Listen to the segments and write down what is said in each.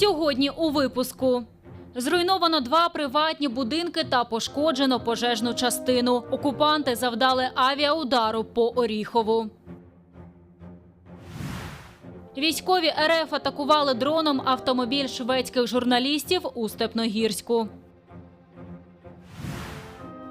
Сьогодні у випуску. Зруйновано два приватні будинки та пошкоджено пожежну частину. Окупанти завдали авіаудару по Оріхову. Військові РФ атакували дроном автомобіль шведських журналістів у Степногірську.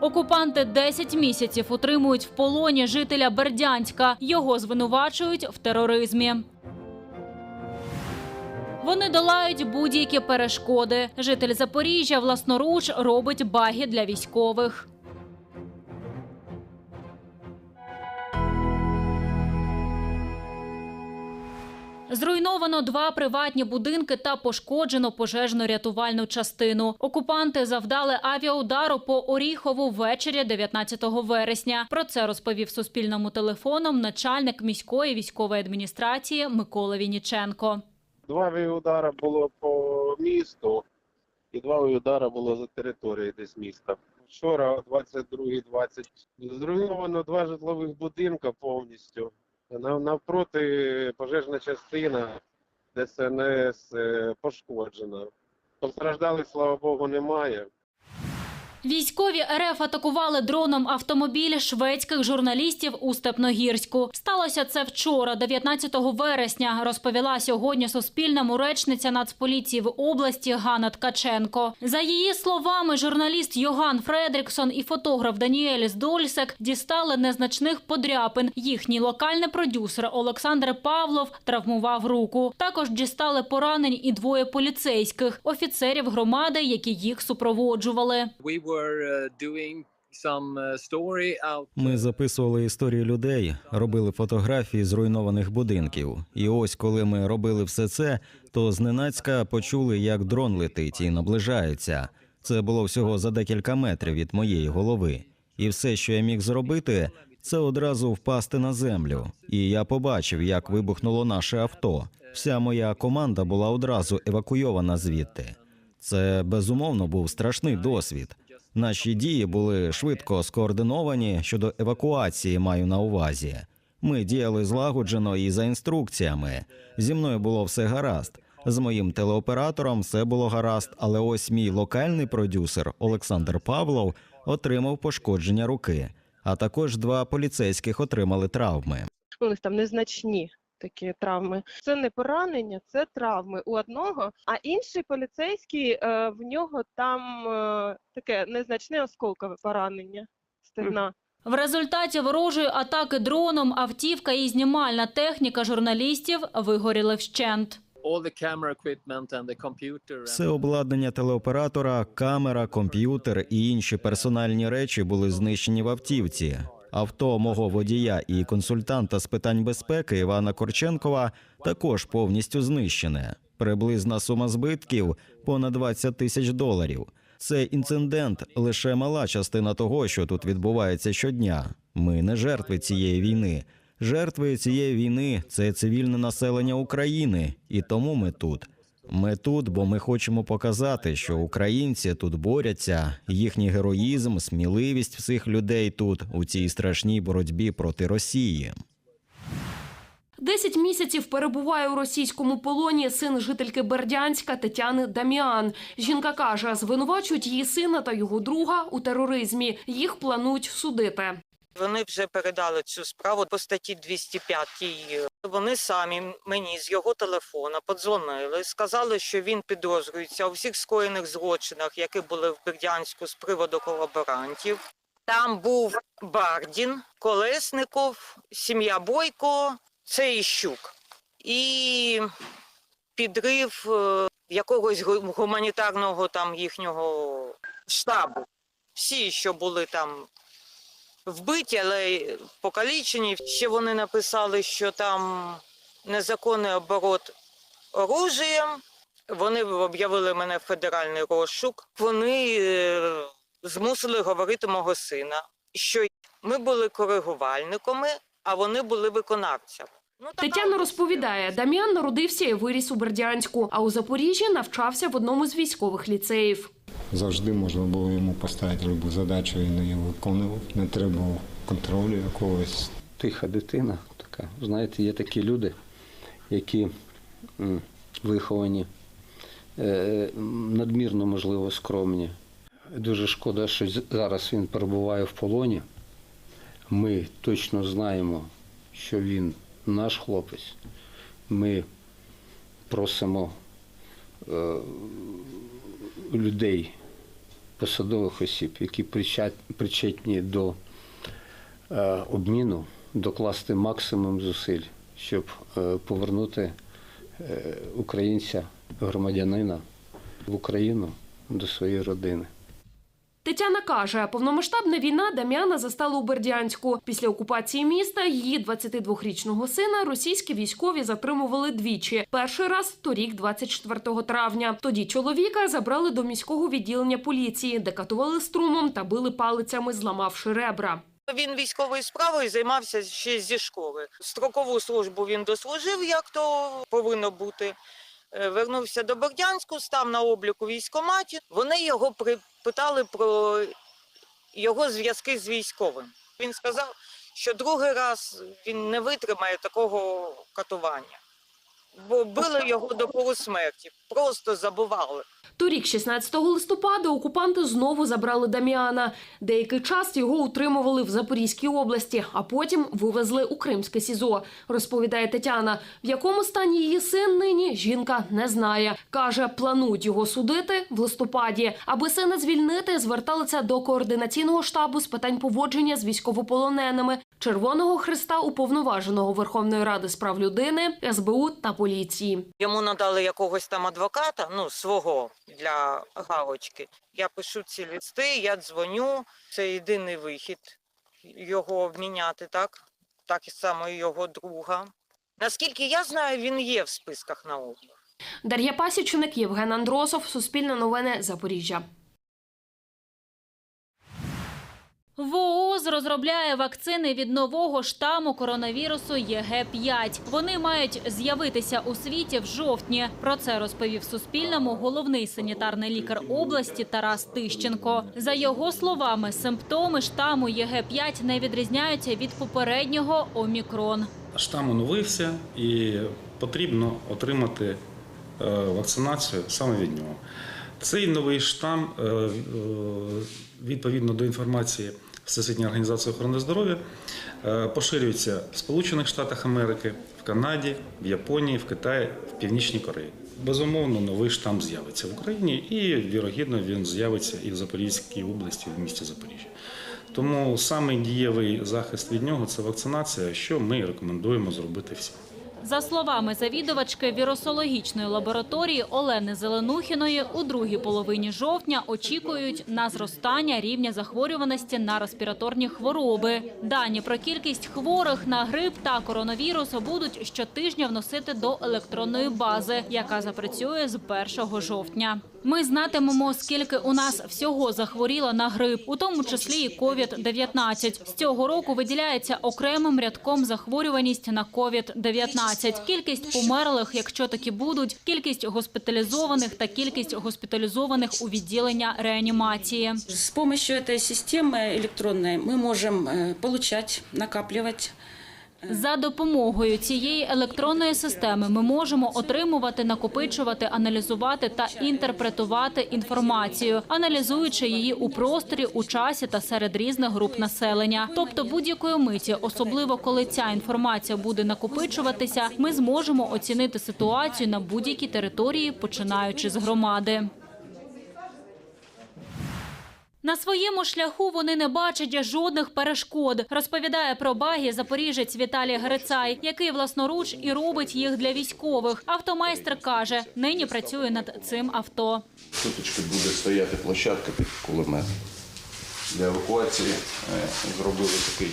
Окупанти 10 місяців утримують в полоні жителя Бердянська. Його звинувачують в тероризмі. Вони долають будь-які перешкоди. Житель Запоріжжя власноруч робить баги для військових. Зруйновано два приватні будинки та пошкоджено пожежно-рятувальну частину. Окупанти завдали авіаудару по Оріхову ввечері 19 вересня. Про це розповів Суспільному телефоном начальник міської військової адміністрації Микола Вініченко. Два удари було по місту, і два удари було за територією десь міста. Вчора, 22-20, зруйновано два житлових будинка повністю. Навпроти пожежна частина ДСНС е, пошкоджена. Постраждалих, слава Богу, немає. Військові РФ атакували дроном автомобіль шведських журналістів у Степногірську. Сталося це вчора, 19 вересня, розповіла сьогодні Суспільному речниця Нацполіції в області Ганна Ткаченко. За її словами, журналіст Йоган Фредріксон і фотограф Даніеліс Дольсек дістали незначних подряпин. Їхній локальний продюсер Олександр Павлов травмував руку. Також дістали поранень і двоє поліцейських офіцерів громади, які їх супроводжували. Uh, uh, Ми записували історії людей, робили фотографії зруйнованих будинків. І ось коли ми робили все це, то зненацька почули, як дрон летить і наближається. Це було всього за декілька метрів від моєї голови. І все, що я міг зробити, це одразу впасти на землю. І я побачив, як вибухнуло наше авто. Вся моя команда була одразу евакуйована звідти. Це безумовно був страшний досвід. Наші дії були швидко скоординовані щодо евакуації. Маю на увазі. Ми діяли злагоджено і за інструкціями. Зі мною було все гаразд. З моїм телеоператором все було гаразд, але ось мій локальний продюсер Олександр Павлов отримав пошкодження руки. А також два поліцейських отримали травми. них там незначні такі травми. Це не поранення, це травми у одного, а інший поліцейський е, в нього там е, таке незначне осколкове поранення стегна. В результаті ворожої атаки дроном автівка і знімальна техніка журналістів вигоріли вщент. Все обладнання телеоператора, камера, комп'ютер і інші персональні речі були знищені в автівці. Авто мого водія і консультанта з питань безпеки Івана Корченкова також повністю знищене. Приблизна сума збитків понад 20 тисяч доларів. Цей інцидент лише мала частина того, що тут відбувається щодня. Ми не жертви цієї війни. Жертви цієї війни це цивільне населення України, і тому ми тут. Ми тут, бо ми хочемо показати, що українці тут борються, їхній героїзм, сміливість всіх людей тут у цій страшній боротьбі проти Росії. Десять місяців перебуває у російському полоні син жительки Бердянська Тетяни Даміан. Жінка каже, звинувачують її сина та його друга у тероризмі. Їх планують судити. Вони вже передали цю справу по статті 205. Вони самі мені з його телефона подзвонили, сказали, що він підозрюється у всіх скоєних злочинах, які були в Бердянську з приводу колаборантів. Там був Бардін, Колесников, сім'я Бойко, це Іщук. І підрив е, якогось гуманітарного там їхнього штабу. Всі, що були там вбиті, але покалічені. Ще вони написали, що там незаконний оборот оружієм. Вони об'явили мене в федеральний розшук. Вони е, змусили говорити мого сина, що ми були коригувальниками, а вони були виконавцями. Ну, Тетяна розповідає, Дам'ян народився і виріс у Бердянську, а у Запоріжжі навчався в одному з військових ліцеїв. Завжди можна було йому поставити любу задачу, він її виконував. Не треба контролю якогось. тиха дитина. Така. Знаєте, є такі люди, які виховані е, надмірно, можливо, скромні. Дуже шкода, що зараз він перебуває в полоні. Ми точно знаємо, що він наш хлопець. Ми просимо е, людей, посадових осіб, які причетні до е, обміну, докласти максимум зусиль, щоб е, повернути е, українця, громадянина в Україну до своєї родини. Тетяна каже, повномасштабна війна Дам'яна застала у Бердянську. Після окупації міста її 22-річного сина російські військові затримували двічі. Перший раз торік, 24 травня. Тоді чоловіка забрали до міського відділення поліції, де катували струмом та били палицями, зламавши ребра. Він військовою справою займався ще зі школи. Строкову службу він дослужив, як то повинно бути. Е, Вернувся до Бердянську, став на обліку військкоматі. Вони його припитали про його зв'язки з військовим. Він сказав, що другий раз він не витримає такого катування, били його до полусмерті, просто забували. Торік, 16 листопада, окупанти знову забрали Даміана. Деякий час його утримували в Запорізькій області, а потім вивезли у Кримське СІЗО, розповідає Тетяна. В якому стані її син нині жінка не знає. Каже, планують його судити в листопаді. Аби сина звільнити, зверталися до координаційного штабу з питань поводження з військовополоненими, Червоного Христа, уповноваженого Верховної Ради з прав людини, СБУ та поліції. Йому надали якогось там адвоката, ну свого для галочки. Я пишу ці листи, я дзвоню. Це єдиний вихід його обміняти, так? Так і само його друга. Наскільки я знаю, він є в списках на облік. Дар'я Пасічник, Євген Андросов, Суспільне новини, Запоріжжя. ВООЗ розробляє вакцини від нового штаму коронавірусу ЄГ-5. Вони мають з'явитися у світі в жовтні. Про це розповів Суспільному головний санітарний лікар області Тарас Тищенко. За його словами, симптоми штаму ЄГ-5 не відрізняються від попереднього омікрон. штам оновився і потрібно отримати е, вакцинацію саме від нього. Цей новий штам, е, е, відповідно до інформації Всесвітньої організації охорони здоров'я, е, поширюється в Сполучених Штатах Америки, в Канаді, в Японії, в Китаї, в Північній Кореї. Безумовно, новий штам з'явиться в Україні і, вірогідно, він з'явиться і в Запорізькій області, в місті Запоріжжя. Тому самий дієвий захист від нього це вакцинація, що ми рекомендуємо зробити всім. За словами завідувачки вірусологічної лабораторії Олени Зеленухіної, у другій половині жовтня очікують на зростання рівня захворюваності на респіраторні хвороби. Дані про кількість хворих на грип та коронавірус будуть щотижня вносити до електронної бази, яка запрацює з 1 жовтня. Ми знатимемо, скільки у нас всього захворіло на грип, у тому числі і COVID-19. З цього року виділяється окремим рядком захворюваність на COVID-19. Кількість померлих, якщо такі будуть, кількість госпіталізованих та кількість госпіталізованих у відділення реанімації. С помощью этой системы электронной мы можем э, получать, накапливать За допомогою цієї електронної системи ми можемо отримувати, накопичувати, аналізувати та інтерпретувати інформацію, аналізуючи її у просторі, у часі та серед різних груп населення. Тобто будь-якої миті, особливо коли ця інформація буде накопичуватися, ми зможемо оцінити ситуацію на будь-якій території, починаючи з громади. На своєму шляху вони не бачать жодних перешкод. Розповідає про баги запоріжець Віталій Грицай, який власноруч і робить їх для військових. Автомайстер каже, нині працює над цим авто. Туточки буде стояти площадка під кулемет. Для евакуації е, зробили такий.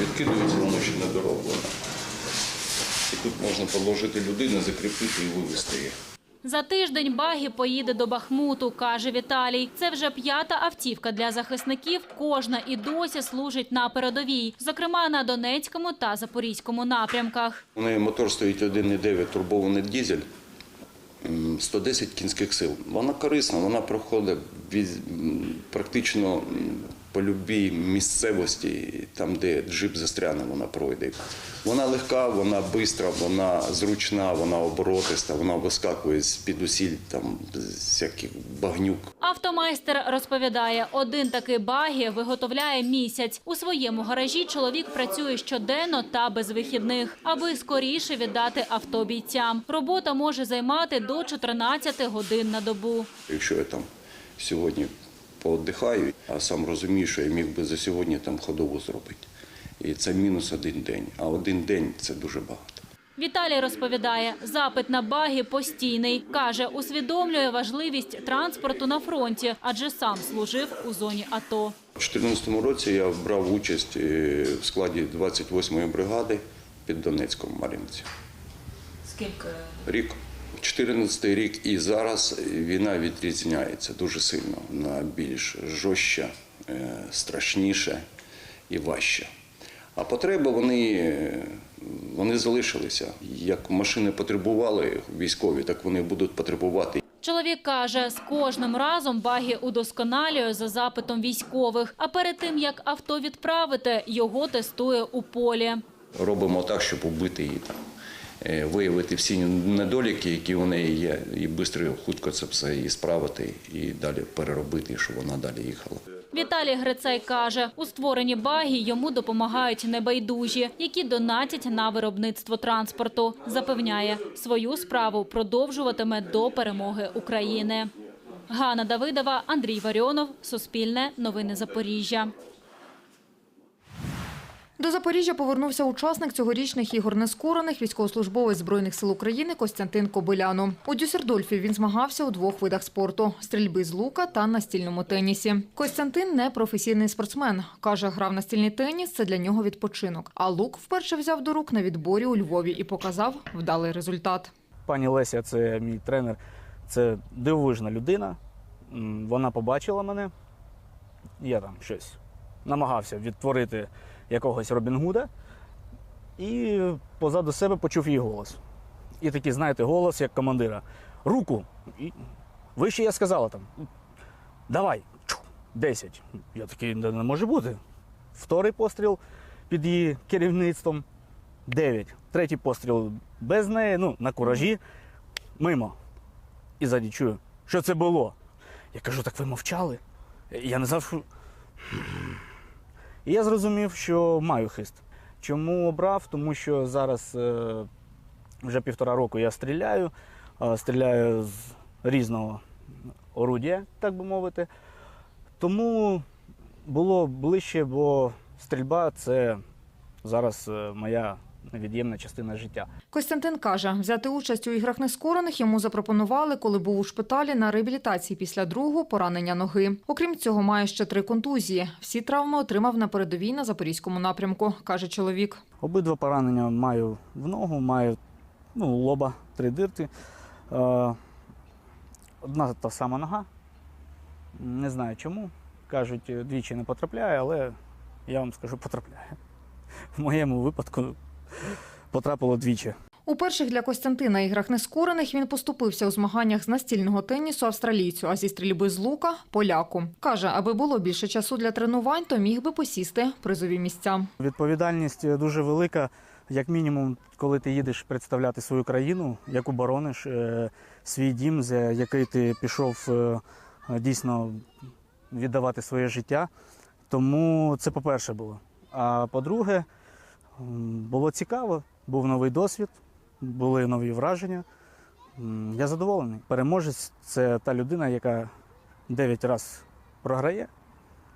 Відкидується, воно ще не дороблено. І тут можна положити людину, закріпити і вивезти її. За тиждень багі поїде до Бахмуту, каже Віталій. Це вже п'ята автівка для захисників. Кожна і досі служить на передовій, зокрема на Донецькому та Запорізькому напрямках. У неї мотор стоїть 1,9 турбований дизель, м, 110 кінських сил. Вона корисна, вона проходить від- практично по любій місцевості, там, де джип застряне, вона пройде. Вона легка, вона швидка, вона зручна, вона оборотиста, вона вискакує з-під усіль там всяких багнюк. Автомайстер розповідає, один такий багі виготовляє місяць. У своєму гаражі чоловік працює щоденно та без вихідних, аби скоріше віддати авто бійцям. Робота може займати до 14 годин на добу. Якщо я там сьогодні пооддихаю, а сам розумію, що я міг би за сьогодні там ходову зробити. І це мінус один день, а один день це дуже багато. Віталій розповідає, запит на багі постійний. Каже, усвідомлює важливість транспорту на фронті, адже сам служив у зоні АТО. У 2014 році я брав участь е, в складі 28-ї бригади під Донецьком Мар'їнці. Скільки? Рік. 14 рік і зараз війна відрізняється дуже сильно. Вона більш жорстча, е, страшніша і важча. А потреби вони, е, вони залишилися. Як машини потребували військові, так вони будуть потребувати Чоловік каже, з кожним разом багі удосконалює за запитом військових. А перед тим як авто відправити, його тестує у полі. робимо так, щоб убити її там, виявити всі недоліки, які у неї є, і швидко, хутко це все і справити, і далі переробити, щоб вона далі їхала. Віталій Грицай каже, у створенні багі йому допомагають небайдужі, які донатять на виробництво транспорту. Запевняє, свою справу продовжуватиме до перемоги України. Ганна Давидова, Андрій Варіонов, Суспільне, Новини Запоріжжя. До Запоріжжя повернувся учасник цьогорічних ігор нескорених військовослужбовець Збройних сил України Костянтин Кобиляно. У Дюссельдорфі він змагався у двох видах спорту – стрільби з лука та настільному тенісі. Костянтин не професійний спортсмен. Каже, грав настільний теніс – це для нього відпочинок. А лук вперше взяв до рук на відборі у Львові і показав вдалий результат. Пані Леся, це мій тренер, це дивовижна людина. Вона побачила мене. Я там щось намагався відтворити якогось Робін Гуда. І позаду себе почув її голос. І такий, знаєте, голос як командира. Руку. І вище я сказала там. Давай, Чух, 10. Я такий, «Да не може бути. Вторий постріл під її керівництвом. 9. Третій постріл без неї, ну, на куражі, мимо. І ззаді чую, що це було. Я кажу, так ви мовчали. Я не що. І я зрозумів, що маю хист. Чому обрав? Тому що зараз е, вже півтора року я стріляю, е, стріляю з різного орудія, так би мовити. Тому було ближче, бо стрільба це зараз е, моя невід'ємна частина життя. Костянтин каже, взяти участь у іграх нескорених йому запропонували, коли був у шпиталі на реабілітації після другого поранення ноги. Окрім цього, має ще три контузії. Всі травми отримав на передовій на запорізькому напрямку, каже чоловік. Обидва поранення маю в ногу, маю ну, лоба, три дирки. Е, одна та сама нога. Не знаю чому. Кажуть, двічі не потрапляє, але я вам скажу, потрапляє. В моєму випадку потрапило двічі. У перших для Костянтина іграх нескорених він поступився у змаганнях з настільного тенісу австралійцю, а зі стрільби з лука поляку. Каже, аби було більше часу для тренувань, то міг би посісти призові місця. Відповідальність дуже велика, як мінімум, коли ти їдеш представляти свою країну, яку борониш, е, свій дім, за який ти пішов е, дійсно віддавати своє життя. Тому це по-перше було. А по-друге, було цікаво, був новий досвід, були нові враження. Я задоволений. Переможець це та людина, яка 9 разів програє,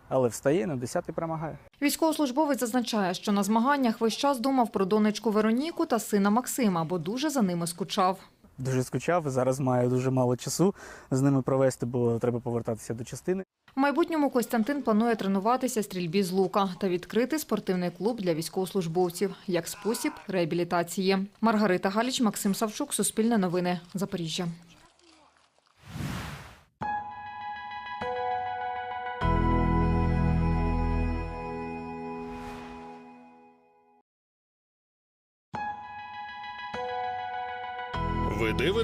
але встає на 10 перемагає. Військовослужбовець зазначає, що на змаганнях весь час думав про донечку Вероніку та сина Максима, бо дуже за ними скучав. Дуже скучав. Зараз маю дуже мало часу з ними провести, бо треба повертатися до частини. Майбутньому Костянтин планує тренуватися стрільбі з лука та відкрити спортивний клуб для військовослужбовців як спосіб реабілітації. Маргарита Галіч, Максим Савчук, Суспільне новини, Запоріжжя.